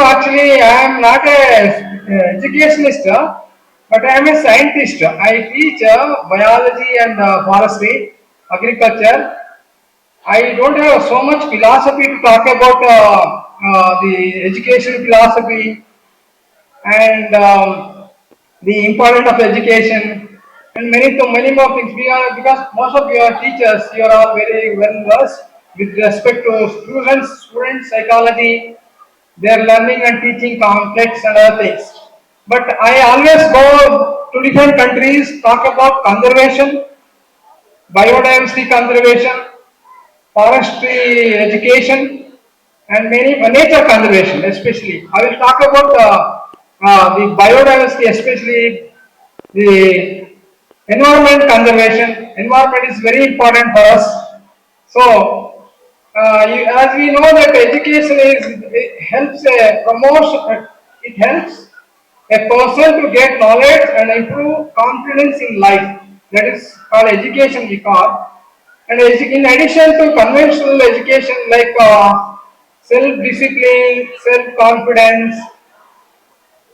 actually I am not a uh, educationist, uh, but I am a scientist. I teach uh, biology and uh, forestry, agriculture. I don't have so much philosophy to talk about the education philosophy and um, the importance of education and many to many more things. We are because most of your teachers, you are very well versed with respect to students, student psychology, their learning and teaching complex and other things. But I always go to different countries, talk about conservation, biodiversity conservation, forestry education, and many uh, nature conservation especially. I will talk about uh, uh, the biodiversity, especially the environment conservation. Environment is very important for us. So, uh, you, as we know that education is it helps a promotion. uh, It helps a person to get knowledge and improve confidence in life. That is called education. We call. And in addition to conventional education like uh, self-discipline, self-confidence,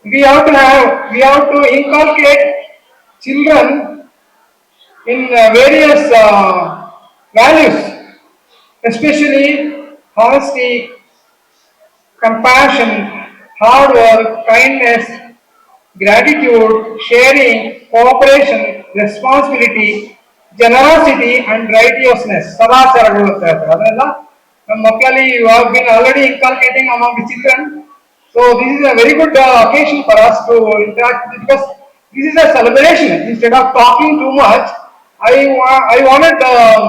we have to have, we have to inculcate children in uh, various uh, values, especially honesty, compassion, hard work, kindness, gratitude, sharing, cooperation, responsibility, generosity and righteousness. ಸದಾಚಾರಗಳು ಅಂತ ಹೇಳ್ತಾರೆ ಅದೆಲ್ಲ ನಮ್ಮ ಮಕ್ಕಳಲ್ಲಿ you have been already inculcating among the children so this is a very good occasion for us to interact with because this is a celebration. Instead of talking too much, I wa- I wanted um,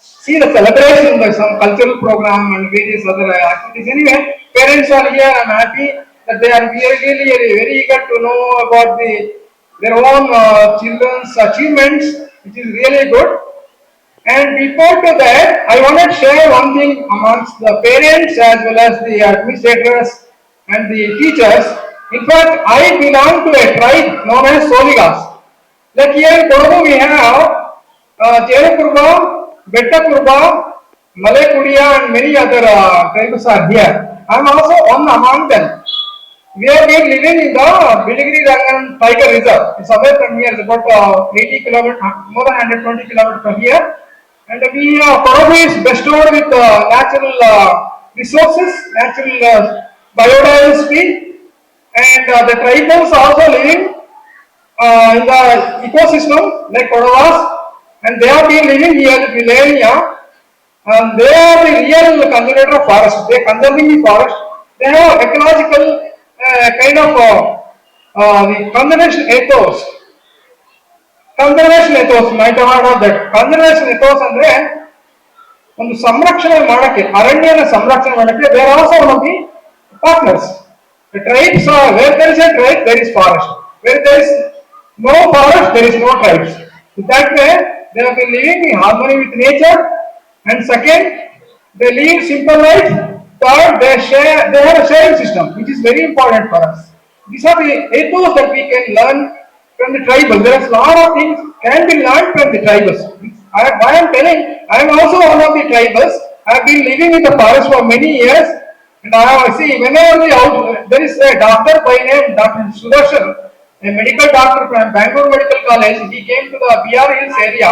see the celebration by some cultural program and various other activities. Anyway, parents are here. I'm happy that they are really, really very eager to know about the their own uh, children's achievements, which is really good. And before to that, I want to share one thing amongst the parents as well as the administrators and the teachers. In fact, I belong to a tribe known as Soligas. Like here Kodagu, we have uh, Jerukurba, Bettakurba, Malekudia, and many other uh, tribes are here. I am also one among them. We have been living in the Biligiri Rangan Tiger Reserve. It's away from here, it's about uh, 80 kilometers, more than 120 kilometers from here. And we, uh, Kodagu is bestowed with uh, natural uh, resources, natural uh, biodiversity, and uh, the tribals also living uh, in the ecosystem like Kodavas, and they have been living here in millennia, and they are the real conservator of forest. They are conserving the forest. They have ecological uh, kind of uh, uh, the conservation ethos. Conservation ethos might of that conservation ethos ಅಂದ್ರೆ ಒಂದು ಸಂರಕ್ಷಣೆ ಮಾಡಕ್ಕೆ ಅರಣ್ಯನ ಸಂರಕ್ಷಣೆ ಮಾಡಕ್ಕೆ there also one of the partners tribes where there is a tribe there is forest wear there is no forest there is no tribes that way they have been living in harmony with nature. And second, they live simple life. Third, they share, they have a sharing system, which is very important for us. These are the ethos that we can learn from the tribal. There are a lot of things can be learned from the tribals. I, I am telling, I am also one of the tribals. I have been living in the forest for many years. And I have seen whenever the out, there is a doctor by name Dr. Sudarshan a medical doctor from Bangalore Medical College. He came to the BR Hills area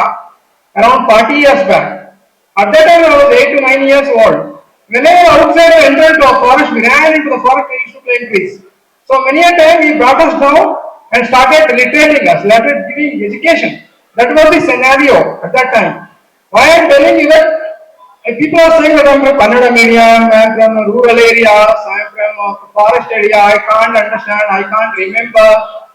around 40 years back. At that time, I was 8 to 9 years old. Whenever outside I entered the forest, we ran into the forest, we used to play trees. So many a time he brought us down and started literating us, started giving education. That was the scenario at that time. Why I am telling you that uh, people are saying that I am from Kannada medium, I am from rural areas, I am from uh, forest area, I can't understand, I can't remember.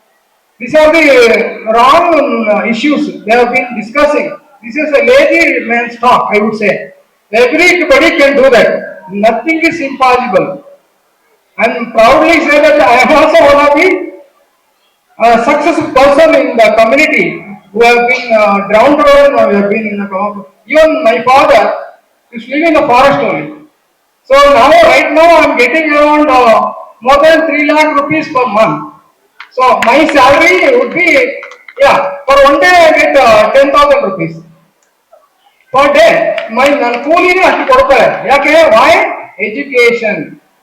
These are the wrong uh, issues they have been discussing. this is a lazy man's talk, I would say. Everybody can do that. Nothing is impossible. And proudly say that I am also one of the uh, successful person in the community who have been uh, downtrodden or have been in the even my father is living in the forest only. So now, right now, I am getting around uh, more than three lakh rupees per month. So my salary would be, yeah, for one day I get uh, ten thousand rupees. Per day, my ನನ್ನ ಕೂಲಿನೇ ಅಷ್ಟು ಕೊಡ್ತಾರೆ ಯಾಕೆ why education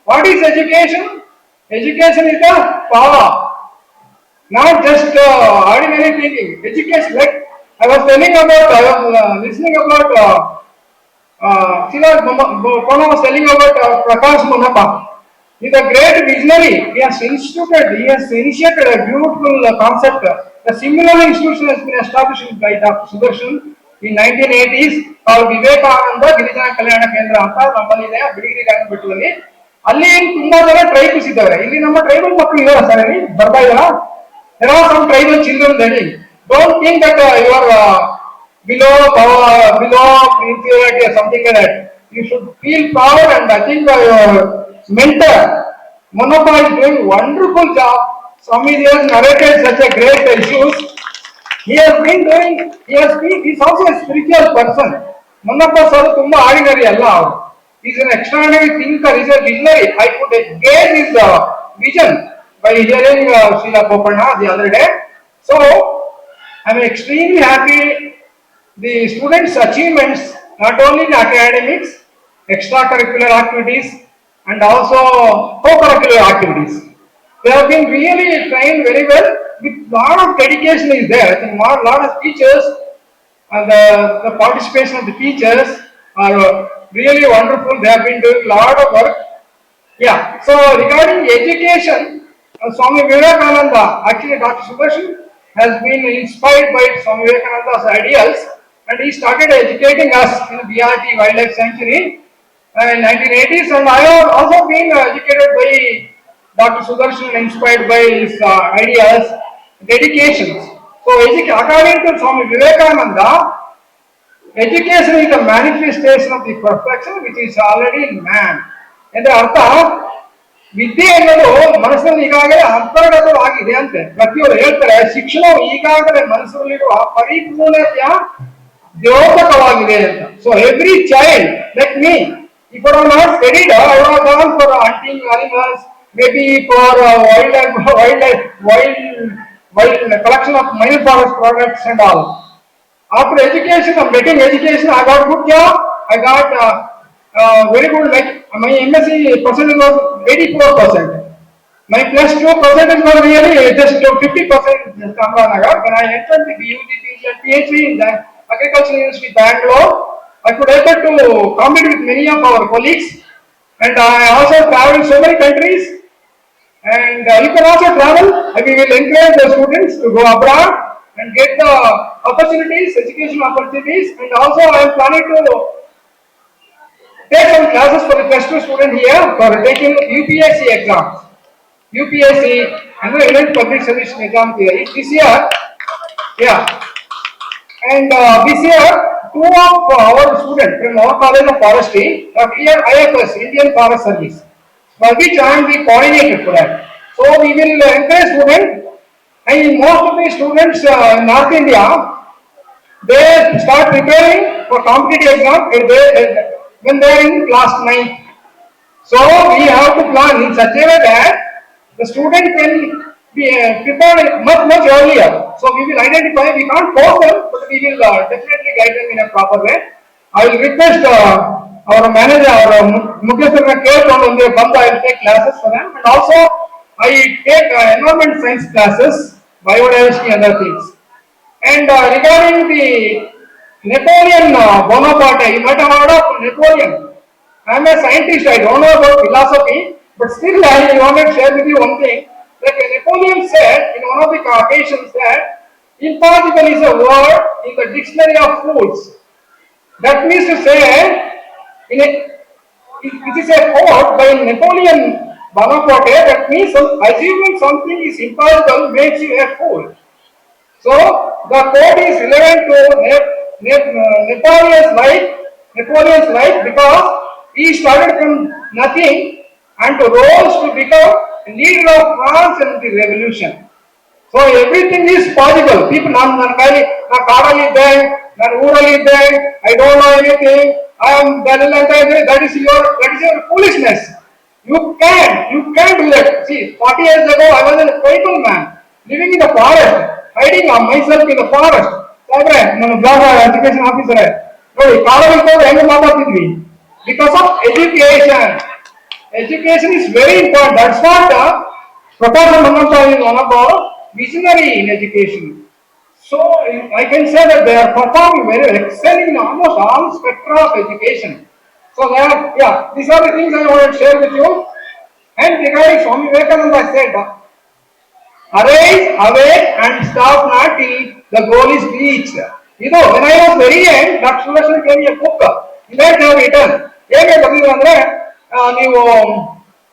what is education education is the power not just uh, ordinary thinking education like i was telling about i was uh, listening about uh, uh, Siddharth Mama was telling Uh. He's a great visionary. He has instituted, he has initiated a beautiful uh, concept. A similar institution has been established by Dr. Sudarshan in 1980s called Vivekananda Girijana Kalyana Kendra ಅಂತ ನಮ್ಮಲ್ಲಿದೆ ಬಿಡಿಗಿರಿ ಬೆಟ್ಟದಲ್ಲಿ ಅಲ್ಲಿ ತುಂಬಾ ಜನ tribals ಇದ್ದಾರೆ ಇಲ್ಲಿ ನಮ್ಮ tribal ಮಕ್ಕಳು ಇದಾರ ಸರ್ ಇಲ್ಲಿ ಬರ್ತಾ ಇದಾರ there are some tribal children there Don't think that uh, you are uh, below power below inferiority or something like that. You should feel proud and I think uh, your mentor Monapa is doing wonderful job. Swami has narrated such a great issues. He has been doing, he has been, he is also a spiritual person. Monapa sir ತುಂಬಾ ordinary ಅಲ್ಲ ಅವರು is an extraordinary thinker, he is a visionary. I could gauge his uh, vision by hearing uh, Srila Goparna the other day. So, I am extremely happy the students' achievements, not only in academics, extracurricular activities, and also co-curricular activities. They have been really trained very well with lot of dedication is there. I think lot, of teachers and the, the participation of the teachers are uh, really wonderful. They have been doing a lot of work. Yeah, so regarding education, uh, Swami Vivekananda, actually Dr. Subhash has been inspired by Swami Vivekananda's ideals and he started educating us in BRT Wildlife Sanctuary in 1980s and I have also been uh, educated by Dr. Sudarshan inspired by his uh, ideas, dedications. So edu- according to Swami Vivekananda, education is the manifestation of the perfection which is already in man. ಅಂದ್ರೆ ಅರ್ಥ ವಿದ್ಯೆ ಅನ್ನೋದು ಮನಸ್ಸಿನಲ್ಲಿ ಈಗಾಗಲೇ ಅಂತರ್ಗತವಾಗಿದೆ ಅಂತೆ ಪ್ರತಿಯೊಬ್ಬರು ಹೇಳ್ತಾರೆ ಶಿಕ್ಷಣವು ಈಗಾಗಲೇ ಮನಸ್ಸಿನಲ್ಲಿರುವ ಪರಿಪೂರ್ಣತೆಯ ದ್ಯೋತಕವಾಗಿದೆ ಅಂತ so every child like me If at all not studied, aronazole for hunting animals, maybe for uh, wildlife, wildlife, wild, wild collection of wild forest products and all. After education, I'm getting education. I got good job. I got uh, uh, very good. Like my MSc percentage was 84 percent. My plus two percentage was really just 50 percent. Kamranagar. When I entered the BUD PhD in the agricultural industry, Bangalore. I could able to compete with many of our colleagues. And I also traveled so many countries. And uh, you can also travel, and we will encourage the students to go abroad and get the opportunities, educational opportunities, and also I am planning to take some classes for the plus two student here for taking UPSC exams. UPSC, and the United Public Service exam here. This year, yeah. And uh, this year, two of our students from our college of forestry have cleared IFS, Indian Forest Service, for which I am the coordinator for that. So we will encourage students, and most of the students uh, in North India, they start preparing for competitive exam and they, when they are in class 9. So we have to plan in such a way that the student can we uh, prepared much much earlier. So we will identify. We can't force them, but we will uh, definitely guide them in a proper way. I will request uh, our manager, our uh, Mukeswarna Kirtan, come I will uh, take classes for them. And also, I take uh, environment science classes, biodiversity, and other things. And uh, regarding the Napoleon uh, Bonaparte, you might have heard of Napoleon. I am a scientist. I don't know about philosophy, but still, I want to share with you one thing. Like Napoleon said in one of the occasions that impossible is a word in the dictionary of fools. That means to say, in a, it is a quote by Napoleon Bonaparte that means assuming something is impossible makes you a fool. So the quote is relevant to Napoleon's life, Napoleon's life because he started from nothing and rose to become leader of France in the revolution. So everything is possible people ನಾನು ನನ್ನ ಕೈಲಿ ನಾ ಕಾಡಲ್ಲಿ ಇದ್ದೆ ನಾನು ಊರಲ್ಲಿ ಇದ್ದೆ I don't know anything I am that ಅಂತ ಇದ್ರೆ that is your that is your foolishness you can you can do that C forty years ago I was an tribal man living in the forest hiding my self in the forest ಸಾಬ್ರೆ ನನ್ನ blog education officer ನೋಡಿ ಕಾಡಲ್ಲಿ ಹೋದ್ರೆ ಹೆಂಗ್ ಮಾತಾಡ್ತಿದ್ವಿ because of education education is very important. That's what uh, Professor Mananta is one of our visionary in education. So I can say that they are performing very well, excelling in almost all spectra of education. So they are, yeah, these are the things I want to share with you. And regarding Swami Vivekananda said, arise, awake and stop not till the goal is reached. You know, when I was very young, Dr. Sudarshan gave me a book. In that they have written, ಹೇಗೆ ಬರೆದಿದ್ರು ಅಂದ್ರೆ ಆ, ನೀವು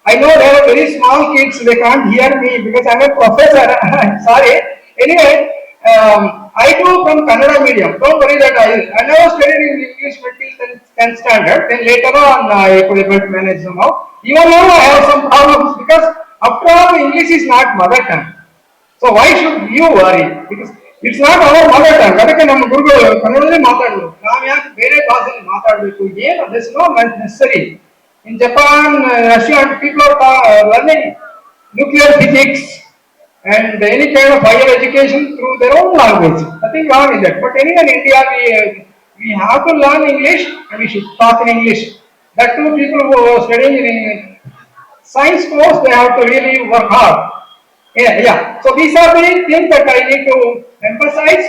I know they are very small kids they can't here me because I A professor sorry anyway I to from Kannada medium don't worry that I I never studied in English till 10th standard then later on uh, I could able to manage somehow even now I have some problems because after all English is not mother tongue so why should you worry because it's not hour mother tongue ಅದಕ್ಕೆ ನಮ್ಮ ಗುರುಗಳು ಕನ್ನಡದಲ್ಲಿ ಮಾತಾಡೋದು ನಾವ್ ಯಾಕೆ ಬೇರೆ ಭಾಷೆಯಲ್ಲಿ ಮಾತಾಡಬೇಕು ಏನು this no ನೆಸರಿ In Japan, uh, Russia, people are learning nuclear physics and any kind of higher education through their own language. Nothing wrong with that. But anyway, in India, we, uh, we have to learn English and we should talk in English. That too, people who are studying in science course, they have to really work hard. Yeah, yeah. So these are the things that I need to emphasize.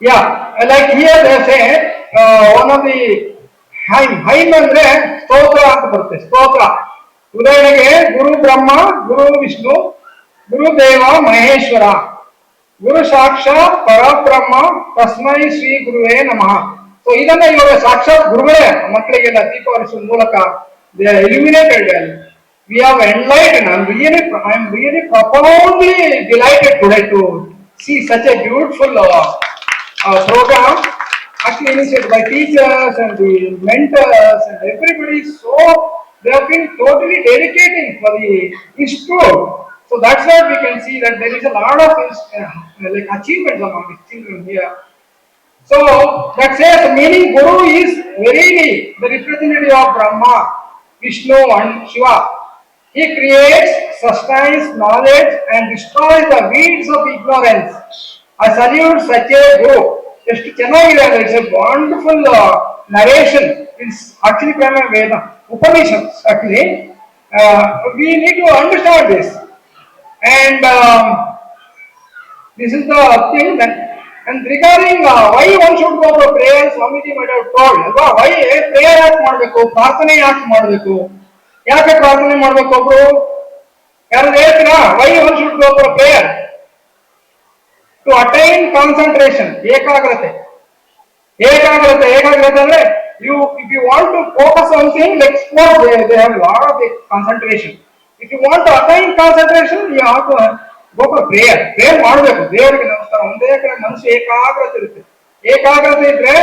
Yeah, like here they say, uh, one of the hymn hymn ಅಂದ್ರೆ ಸ್ತೋತ್ರ ಅಂತ ಬರುತ್ತೆ. ಸ್ತೋತ್ರ. ಉದಾಹರಣೆಗೆ ಗುರು ಬ್ರಹ್ಮ ಗುರು ವಿಷ್ಣು ಗುರುದೇವ ಮಹೇಶ್ವರ. ಗುರು ಸಾಕ್ಷಾತ್ ಪರಬ್ರಹ್ಮ ತಸ್ಮೈ ಶ್ರೀ ಗುರುವೇ ನಮಃ. ಸೊ ಇದನ್ನ ಇವಾಗ ಸಾಕ್ಷಾತ್ ಗುರುಗಳೇ ಮಕ್ಕಳಿಗೆಲ್ಲ ದೀಪ ಹರಿಸುವ ಮೂಲಕ illuminated we have enlightened. I I'm really profoundly delighted today to see such a beautiful uh, uh, program, actually initiated by teachers and the mentors and everybody. So they have been totally dedicating for the institute. So that's why we can see that there is a lot of uh, like achievements among the children here. So that says meaning Guru is verily the representative of Brahma, Vishnu and Shiva. He creates, sustains knowledge and destroys the weeds of ignorance. I salute such a Guru. ಎಷ್ಟು ಚೆನ್ನಾಗಿದೆ ಅಂದ್ರೆ it's a wonderful narration it's actually Prema Veda Upanishad actually we need to understand this and this is the thing that and regarding why one should go for prayer Swamiji ಮಾಡಿ told ಅಲ್ವಾ Y prayer ಯಾಕೆ ಮಾಡಬೇಕು, ಪ್ರಾರ್ಥನೆ ಯಾಕೆ ಮಾಡಬೇಕು? ಯಾಕೆ ಪ್ರಾರ್ಥನೆ ಮಾಡಬೇಕು ಒಬ್ರು? ಯಾರು ಹೇಳ್ತೀರಾ? Why one should go for prayer to attain concentration ಏಕಾಗ್ರತೆ ಏಕಾಗ್ರತೆ ಏಕಾಗ್ರತೆ ಅಂದ್ರೆ you if you want to focus on thing like sports they, they have a lot of the concentration if you want to attain concentration you have to go for prayer prayer ಮಾಡಬೇಕು ದೇವರಿಗೆ ನಮಸ್ಕಾರ ಒಂದೇ ಕಡೆ ಮನಸ್ಸು ಏಕಾಗ್ರತೆ ಇರುತ್ತೆ ಏಕಾಗ್ರತೆ ಇದ್ರೆ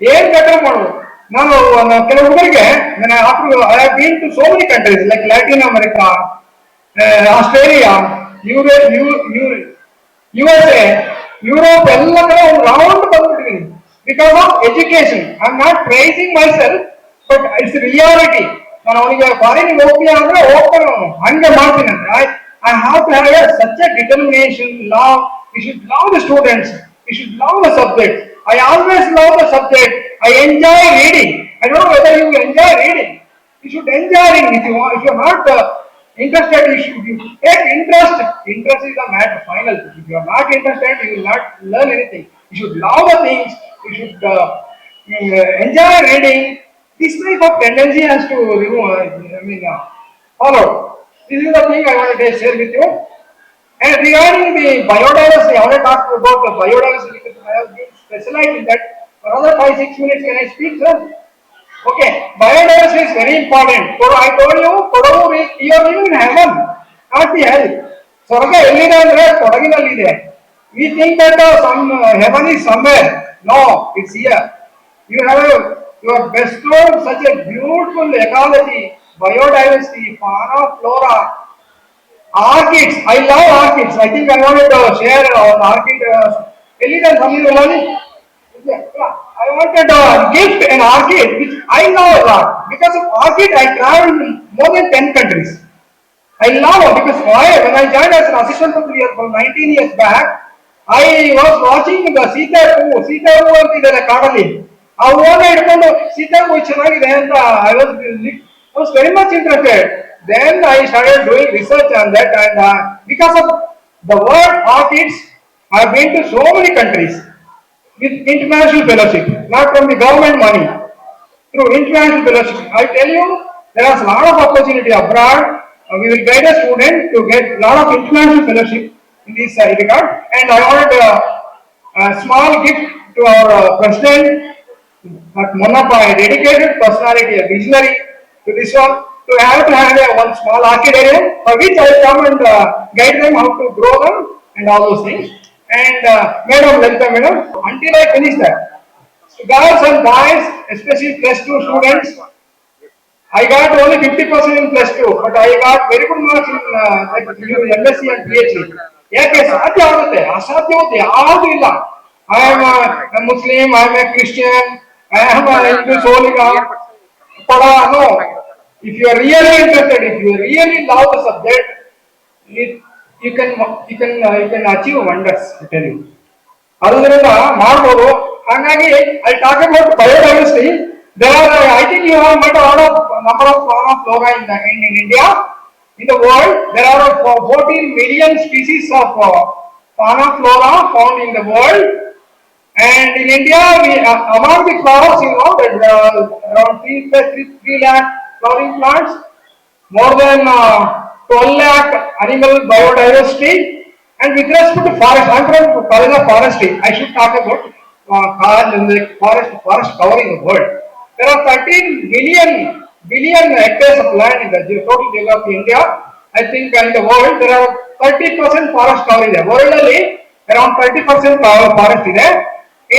ಏನ್ ಬೇಕಾದ್ರೂ ಮಾಡ್ಬೋದು ನಾನು ನಾನು ಕೆಲವು ಹುಡುಗರಿಗೆ I have been to so many countries like Latin America Australia Europe U S A Europe ಎಲ್ಲ ಕಡೆ ಒಂದು round ಬಂದ್ಬಿಟ್ಟಿದ್ದೀನಿ because of education I am not pricing my self but it's reality ನಾನು ಅವನಿಗೆ ಫಾರಿನ್ ಹೋಗ್ತೀಯ ಅಂದ್ರೆ ಹೋಗ್ತಾನೆ ಅವನು ಹಂಗೆ ಮಾಡ್ತೀನಿ ಅಂದ್ರೆ I I have to have such A determination love you should love the students you should love the subject I always love the subject I enjoy reading I don't whether you enjoy reading you should enjoy it if you want. If you're not uh, interested, you should take interest. Interest is the matter final. If you are not interested, you will not learn anything. You should love the things. You should uh, uh, enjoy reading. This type of tendency has to remove. uh, I mean, uh, follow. This is the thing I wanted to share with you. And regarding the biodiversity, I want to talk about the biodiversity because I have been specialized in that. For another five six minutes, can I speak, sir? Okay, biodiversity is very important. So I told you, Kodagu is you are living in heaven, not the hell. ಸ್ವರ್ಗ ಎಲ್ಲಿದೆ ಅಂದ್ರೆ ಕೊಡಗಿನಲ್ಲಿದೆ We think that uh, some uh, heaven is somewhere. No, it's here. You have a, you are bestowed such a beautiful ecology, biodiversity, fauna, flora, orchids. I love orchids. I think I wanted to share an orchid. Uh, Elidan Samir Ulani. Yeah, yeah. I wanted to gift an orchid which I love a lot. Because of orchid, I traveled in more than 10 countries. I love it because why? When I joined as an assistant professor from 19 years back, I was watching the Sita ಹೂವು ಸೀತಾ ಹೂವು ಅಂತಿದ್ದಾರೆ ಕಾಡಲ್ಲಿ ಆ ಹೂವನ್ನ ಹಿಡ್ಕೊಂಡು ಸೀತಾ ಹೂವು ಚೆನ್ನಾಗಿದೆ ಅಂತ I was I was very much interested. Then I started doing research on that and uh, because of the word orchids, I've been to so many countries with international fellowship, not from the government money through international fellowship. I tell you, there is a lot of opportunity abroad. Uh, we will guide a student to get a lot of international fellowship in this uh, regard. And I wanted uh, a small gift to our uh, president, but Monapa, a dedicated personality, a visionary to this one, to have to have a one small orchidarium for which I will come and uh, guide them how to grow them and all those things And uh, Madam Lalita Madam, until I finish that, girls and boys, especially plus two students, I got only fifty percent in plus two, but I got very good marks in uh, like MSc and PhD. ಯಾಕೆ ಸಾಧ್ಯ ಆಗುತ್ತೆ ಅಸಾಧ್ಯವಾದ ಯಾವುದು ಇಲ್ಲ I am Muslim I am a Christian I am Hindu Soliga ಪಡ no if you are really interested if you really love the subject you can you can you can achieve wonders tell you ಅದರಿಂದ ಮಾಡ್ಬೋದು ಹಾಗಾಗಿ I talk about biodiversity there are I think you have ಮಟ್ all of number of form of flora in in in India in the world there are 14 million species of uh, fauna flora found in the world and in India we uh, among the flowers you know that uh, around 3 plus 3, 3 lakh flowering plants more than uh, 12 lakh animal biodiversity. And with respect to forest, I'm from College of Forestry. I should talk about uh, college and the forest, forest covering the world. There are 13 billion billion hectares of land in the ge- total geography of India. I think in the world there are 30% forest coverage. World ಅಲ್ಲಿ around 30% forest ಇದೆ.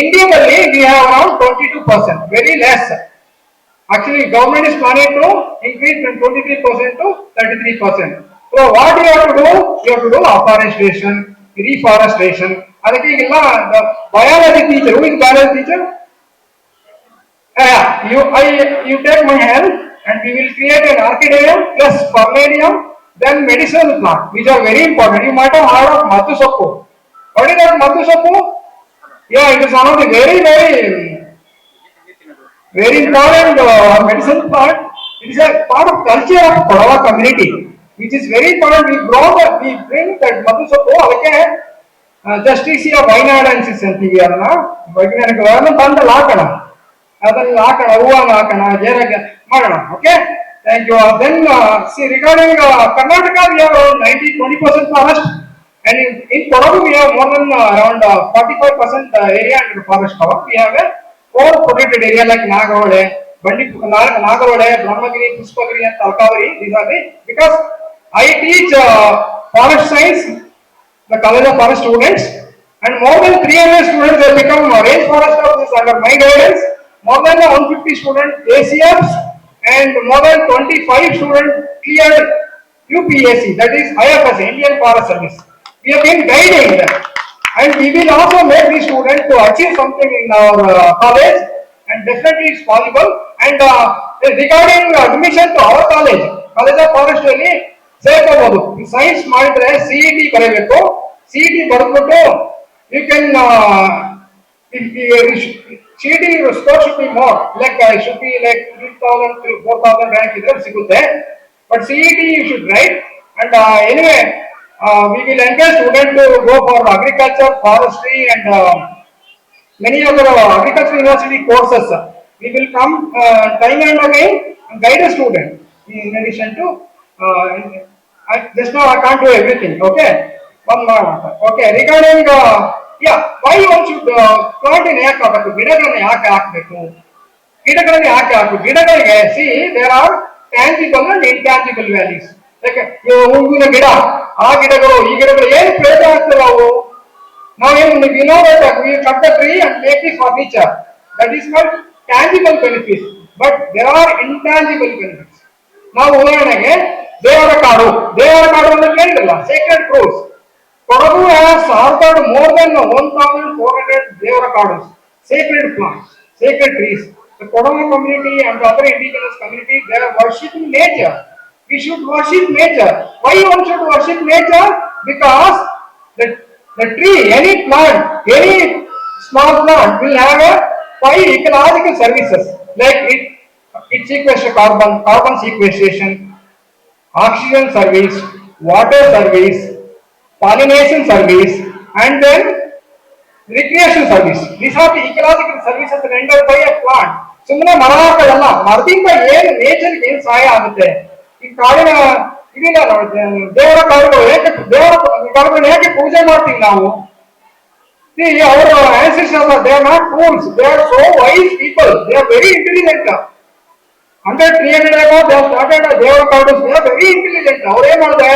India ಅಲ್ಲಿ we have around 22%, very less. Actually, government is planning to increase from twenty-three percent to thirty-three percent. So what you have to do? You have to do afforestation, reforestation. ಅದಕ್ಕೆ ಈಗೆಲ್ಲ the biology teacher, who is biology teacher? Yeah, you, I, you take my help and we will create an orchidarium plus formarium, then medicinal plant, which are very important. You might have heard of Madhu Soppu. What is that Madhu Soppu? Yeah, it is one of the very, important uh, medicine part. It is a part of culture of Kodava community, which is very important. We grow that, we bring that madhu ಸೊಪ್ಪು ಅದಕ್ಕೆ justice ವೈನಾಡನ್ಸಿಸ್ ಅಂತೀವಿ ಅದನ್ನ ವೈಜ್ಞಾನಿಕವಾಗಿ ತಂದಲ್ಲಿ ಹಾಕೋಣ ಅದನ್ನ ಹಾಕೋಣ ಹೂವನ್ನ ಹಾಕೋಣ ಜೇರಾಗ ಮಾಡೋಣ okay thank you then see regarding Karnataka we have ninety twenty percent forest and in, in Kodagu we have more than uh, around uh, 45 percent uh, area under forest cover. Core protected area like Nagarhole Bandi Nagarhole Brahmagiri Pushpagiri and Talakaveri these are the because I teach forest science the college of forest students and more than 300 students have become range foresters under my guidance. More than 150 students ACFs and more than 25 students cleared UPAC, that is IFS, Indian Forest Service. We have been guiding them. And we will also make the student to achieve something in our uh, college and definitely it's possible. And uh, regarding admission to our college, College of Forest ಅಲ್ಲಿ ಸೇರ್ಕೋಬಹುದು science ಮಾಡಿದ್ರೆ C E T ಬರಬೇಕು C E T ಬರೆದ್ಬಿಟ್ಟು you can C E T score should be more like should be like three thousand four thousand rank ಇದ್ರೆ ಸಿಗುತ್ತೆ but C E T you should write and anyway we will encourage students to go for agriculture, forestry and uh, many other uh, agricultural university courses. We will come uh, time and again and guide a student in addition to, uh, I, just now I can't do everything, okay? One more, okay, regarding, uh, yeah, why one should uh, plant in ಯಾಕೆ ಹಾಕಬೇಕು ಗಿಡಗಳನ್ನ ಯಾಕೆ ಹಾಕಬೇಕು ಗಿಡಗಳಿಗೆ ಯಾಕೆ ಹಾಕು ಗಿಡಗಳಿಗೆ see there are tangible and intangible values ಯಾಕೆ ಇವು ಹೂವಿನ ಗಿಡ ಆ ಗಿಡಗಳು, ಈ ಗಿಡಗಳು ಏನು ಪ್ಲೇಸ್ ಆಗುತ್ತೆ ನಾವು ನಾವೇನು ವಿನೋದ tree and make for nature that is not tangible benefit but there are intangible benefits ನಾವು ಉದಾಹರಣೆಗೆ, ದೇವರ ಕಾಡು. ದೇವರ ಕಾಡು ಅಂತ ಕೇಳಿದಲ್ಲ ಸೇಕ್ರೆಡ್ ಕ್ರೋಸ್ ಕೊಡಗು ಸಾವಿರದ more than one thousand four hundred ದೇವರ ಕಾಡು. Sacred plants sacred trees Kodagu community and other indigenous community there are worshipping nature We should worship nature. Why one should worship nature? Because the, the tree, any plant, any small plant will have a five ecological services like it, it sequesters carbon, carbon sequestration, oxygen service, water service, pollination service, and then recreation service. These are the ecological services rendered by a plant. ಸುಮ್ಮನೆ ಮರ ಹಾಕೋದಲ್ಲ ಮರದಿಂದ ಏನು nature ಏನ್ ಸಹಾಯ ಆಗುತ್ತೆ ಈ ಕಾಡಿನ ಇದಿಲ್ಲ ದೇವರ ಕಾಡುಗಳು ಏಕೆ, ದೇವರ ಕಾಡುಗಳನ್ನು ಹೇಗೆ ಪೂಜೆ ಮಾಡ್ತೀವಿ ನಾವು? ಅವರ tools they are so wise people they are very intelligent ಅಂದ್ರೆ ತ್ರೀ ಹಂಡ್ರೆಡ್ ದೇವರ ಕಾರ್ಡು ವೆರಿ ಇಂಟೆಲಿಜೆಂಟ್ ಅವ್ರು ಏನ್ ಮಾಡಿದೆ?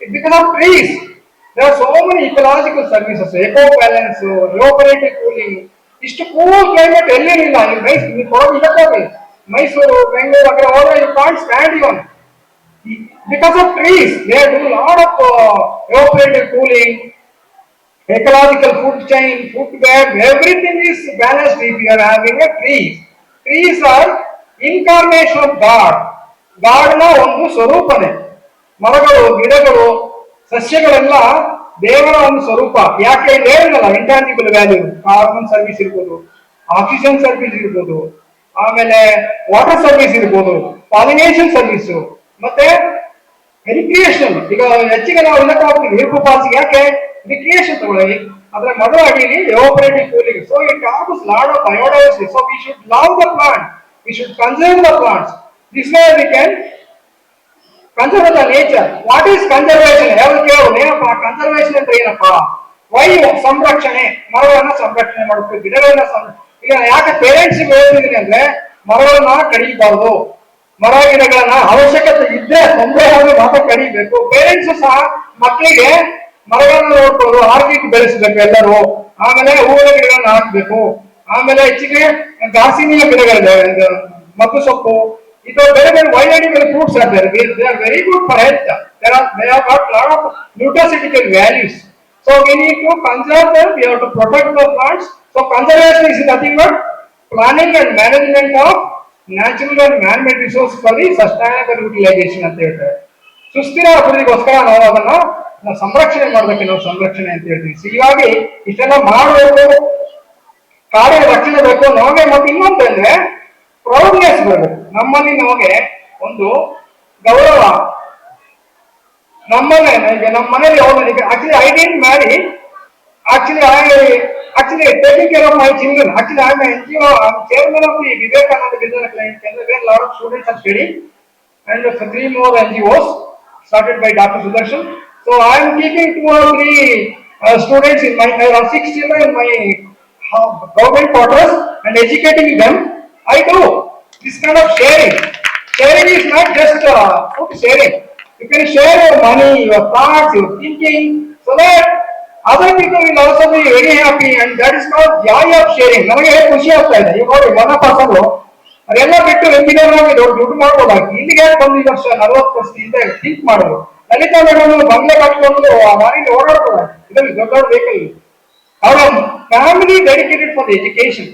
Because of please they are so many ecological services eco balance evaporative cooling ಇಷ್ಟು ಕೂಲ್ ಕ್ಲೈಮೇಟ್ ಎಲ್ಲೇನಿಲ್ಲ ಮೈಸೂರು ಮೈಸೂರು, ಬೆಂಗಳೂರು ಅಕ್ಕ ಹೋದ್ರೆ you can't stand even because of trees they do a lot of uh, evaporative cooling ecological food chain food web everything is balanced if you are having a trees trees are incarnation of god ಗಾಡ್ನ ಒಂದು ಸ್ವರೂಪನೆ ಮರಗಳು ಗಿಡಗಳು ಸಸ್ಯಗಳೆಲ್ಲ ದೇವರ ಒಂದು ಸ್ವರೂಪ ಯಾಕೆ ಇಲ್ಲಿ ಹೇಳಿದಲ್ಲ ಇಂಟ್ಯಾಂಜಿಬಲ್ ವ್ಯಾಲ್ಯೂ ಕಾರ್ಬನ್ ಸರ್ವಿಸ್ ಇರ್ಬೋದು ಆಕ್ಸಿಜನ್ ಸರ್ವಿಸ್ ಇರ್ಬೋದು ಆಮೇಲೆ ವಾಟರ್ ಸರ್ವಿಸ್ ಇರ್ಬೋದು ಪಾಲಿನೇಷನ್ ಸರ್ವಿಸ್ ಮತ್ತೆ ರಿಕ್ರಿಯೇಷನ್ ಈಗ ಹೆಚ್ಚಿಗೆ ನಾವು ಉನ್ನತ ಹೋಗ್ತೀವಿ. ಹಿಪ್ ಪಾಸ್ ಯಾಕೆ? ರಿಕ್ರಿಯೇಷನ್ ತಗೊಳ್ಳಿ. ಅದರ ಮದುವೆ ಅಡಿಯಲ್ಲಿ evaporative cooling so it offers lot of biodiversity so we should love the plant we should conserve the plants this way we can conserve the nature what is conservation ಯಾವ ಕೇಳು ಏನಪ್ಪ conservation ಅಂತ ಏನಪ್ಪ? Y ಸಂರಕ್ಷಣೆ? ಮರಗಳನ್ನ ಸಂರಕ್ಷಣೆ ಮಾಡಬೇಕು ಗಿಡಗಳನ್ನ ಈಗ ಯಾಕೆ ಪೇರೆಂಟ್ಸ್ ಹೇಳ್ತಿದ್ದೀನಿ ಅಂದ್ರೆ ಮರಗಳನ್ನ ಕಡಿಬಾರ್ದು. ಮರ ಗಿಡಗಳನ್ನ ಅವಶ್ಯಕತೆ ಇದ್ರೆ ಆಗಿ ಮಾತ್ರ ಕಡಿಬೇಕು. ಪೇರೆಂಟ್ಸ್ ಸಹ ಮಕ್ಕಳಿಗೆ ಮರಗಳನ್ನ ನೋಡ್ಕೊಳ್ಳೋದು ಆರ್ಗಿಟ್ ಬೆಳೆಸಬೇಕು ಎಲ್ಲರೂ. ಆಮೇಲೆ ಹೂವಿನ ಗಿಡಗಳನ್ನ ಹಾಕ್ಬೇಕು. ಆಮೇಲೆ ಹೆಚ್ಚಿಗೆ ಗಾಸಿನಿಯ ಗಿಡಗಳಿದೆ ಮತ್ತು ಸೊಪ್ಪು. ಇದು ಬೇರೆ ಬೇರೆ fruits there they are very good for health they nutraceutical values so we need to conserve to protect the plants so conservation is nothing but planning and management of natural and man made resource ಅಲ್ಲಿ sustainable utilisation ಅಂತ ಹೇಳ್ತಾರೆ. ಸುಸ್ಥಿರ ಅಭಿವೃದ್ಧಿಗೋಸ್ಕರ ನಾವು ಅದನ್ನ ಸಂರಕ್ಷಣೆ ಮಾಡ್ಬೇಕು, ನಾವು ಸಂರಕ್ಷಣೆ ಅಂತ ಹೇಳ್ತೀವಿ. ಹೀಗಾಗಿ ಇಷ್ಟೆಲ್ಲ ಮಾಡಬೇಕು ಕಾರ್ಯ ರಕ್ಷಣೆ ಬೇಕು ನಮಗೆ ಮತ್ತೆ ಇನ್ನೊಂದು ಅಂದ್ರೆ ಪ್ರೌಡ್ನೆಸ್ ಬರಬೇಕು ನಮ್ಮಲ್ಲಿ ನಮಗೆ ಒಂದು ಗೌರವ. ನಮ್ಮನೆ ಈಗ ನಮ್ಮ ಮನೇಲಿ ಅವ್ರು actually I didn't marry actually I Actually, taking care of my children. Actually, I'm an NGO, I'm chairman of the Vivekananda Business There are a lot of students are studying, and three more NGOs started by Dr. Sudarshan. So I'm keeping two or three uh, students in my, class, six children in my uh, government quarters and educating them. I do this kind of sharing. Sharing is not just uh, sharing. You can share your money, your thoughts, your thinking, so that other people will also be very happy and that is called joy of. ನಮಗೆ ಖುಷಿ ಆಗ್ತಾ ಇದೆ. ಇವಾಗ ಮನ person ಅದೆಲ್ಲ ಬಿಟ್ಟು engineer ಆಗಿ ದೊಡ್ಡ ಮಾಡ್ಬೋದಾಗಿ. ಇಲ್ಲಿಗೆ ಬಂದು ಈ ವರ್ಷ ನಲವತ್ತು ಥಿಂಕ್ ಮಾಡೋದು? ಲಲಿತಾ ಮೇಡಮ್ ಬಂಗ್ಲೆ ಕಟ್ಕೊಂಡು ಆ ಮನೆಯಲ್ಲಿ ಓಡಾಡ್ಬೋದಾಗಿ ಇದರಲ್ಲಿ ದೊಡ್ಡ ದೊಡ್ಡ ವೆಹಿಕಲ್ ಅವರ family dedicated for education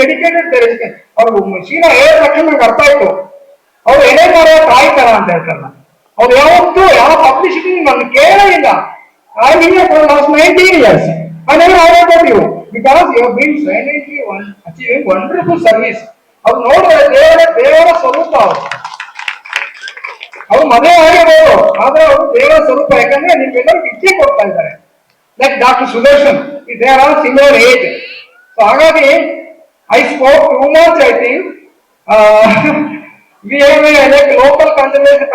dedicated ಅವ್ರು ಶೀಲಾ ಏಳು ಲಕ್ಷ ನಂಗೆ ಅರ್ಥ ಆಯ್ತು ಅವ್ರು ಎಳೆ ಮಾಡೋ ತಾಯಿ ತರ ಅಂತ ಹೇಳ್ತಾರೆ. ಅವ್ರು ಯಾವತ್ತೂ ಯಾವ ಪಬ್ಲಿಸಿಟಿ ನನ್ನ ಕೇಳೇ ಇಲ್ಲ. I mean for last nineteen years I never heard about you. Because you have been silently one, achieving wonderful service. ಅವ್ರು ನೋಡಿದ್ರೆ ದೇವರ ದೇವರ ಸ್ವರೂಪ ಅವರು ಅವ್ರು ಮದುವೆ ಆಗಿರ್ಬೋದು ಆದ್ರೆ ಅವರು ದೇವರ ಸ್ವರೂಪ ಯಾಕಂದ್ರೆ ನಿಮ್ಗೆಲ್ಲರೂ ವಿದ್ಯೆ ಕೊಡ್ತಾ ಇದ್ದಾರೆ. Like doctor Sudarshan they are all similar age so ಹಾಗಾಗಿ I spoke too much I think uh, uh, uh, uh,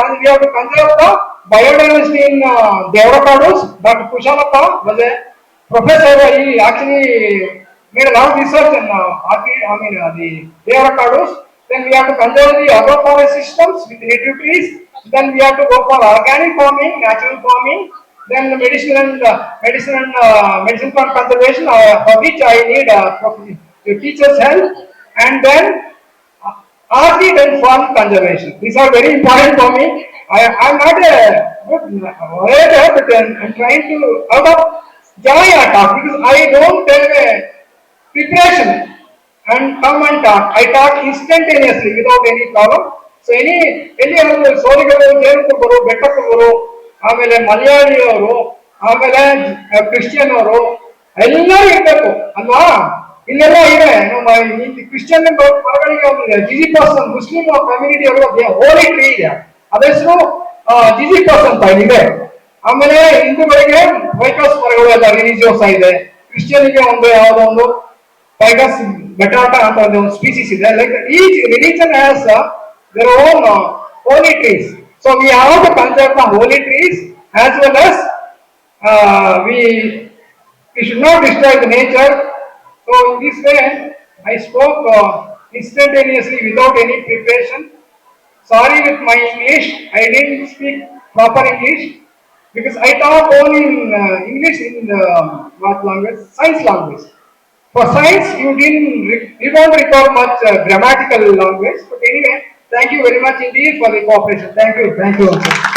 uh, uh, need uh, prof- the teacher's help and then uh, RD and farm conservation. These are very important for me. I am not a good writer, but I'm, I'm trying to out of joy I talk because I don't have a preparation and come and talk. I talk instantaneously without any problem. So any ಎಲ್ಲಿ ಅಂದ್ರೆ ಸೋಲಿಗರು ಜೇನುಕುರುಬರು ಬೆಟ್ಟಕುರುಬರು ಆಮೇಲೆ ಮಲಯಾಳಿಯವರು ಆಮೇಲೆ Christian ಅವರು ಎಲ್ಲರೂ ಇರ್ಬೇಕು ಅಲ್ವಾ ಇಲ್ಲೆಲ್ಲ ಇದೆ. ನಮ್ಮ ಕ್ರಿಶ್ಚಿಯನ್ ಮರಗಳಿಗೆ ಒಂದು ಜಿಜಿ ಪಾಸ್ ಮುಸ್ಲಿಂ ಕಮ್ಯುನಿಟಿ ಅವರು ಹೋಲಿ ಟ್ರೀ ಇದೆ. ಅದ ಹೆಸರು ಜಿಜಿ ಪಾಸ್ ಅಂತ ಇದೆ. ಆಮೇಲೆ ಹಿಂದೂಗಳಿಗೆ ವೈಕಾಸ್ ಮರಗಳು ಎಲ್ಲ ರಿಲಿಜಿಯಸ್ ಆಗಿದೆ. ಕ್ರಿಶ್ಚಿಯನ್ಗೆ ಒಂದು ಯಾವುದೋ ಒಂದು ಟೈಗರ್ಸ್ ಬೆಟಾಟ ಅಂತ ಒಂದು ಸ್ಪೀಸೀಸ್ ಇದೆ. ಲೈಕ್ ಈ religion has their own holy trees so we have the concept of holy trees as well as we we should not destroy the nature So in this way, I spoke uh, instantaneously without any preparation. Sorry with my English, I didn't speak proper English because I talk only in uh, English in uh, what language? Science language. For science, you didn't, re- you don't require much uh, grammatical language. But anyway, thank you very much indeed for the cooperation. Thank you, thank you.